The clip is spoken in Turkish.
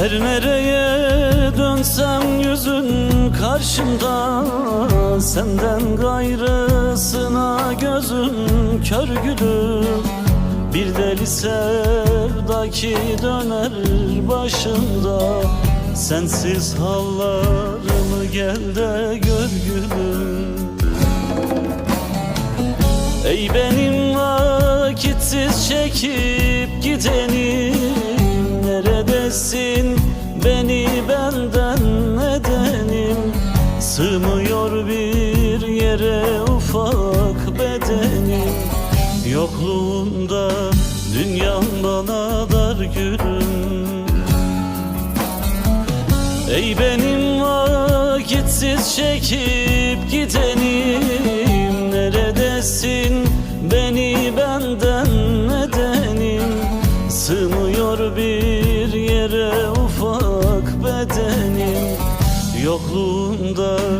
Her nereye dönsem yüzün karşımda Senden gayrısına gözüm kör gülüm Bir deli sevda ki döner başımda Sensiz hallarımı gel de gör gülüm Ey benim vakitsiz çekip gidenim Neredesin benden edenim Sığmıyor bir yere ufak bedenim. Yokluğunda dünyam bana dar gülüm. Ey benim vakitsiz çekip gidenim. Neredesin beni benden edenim Sığmıyor bir yere Yokluğunda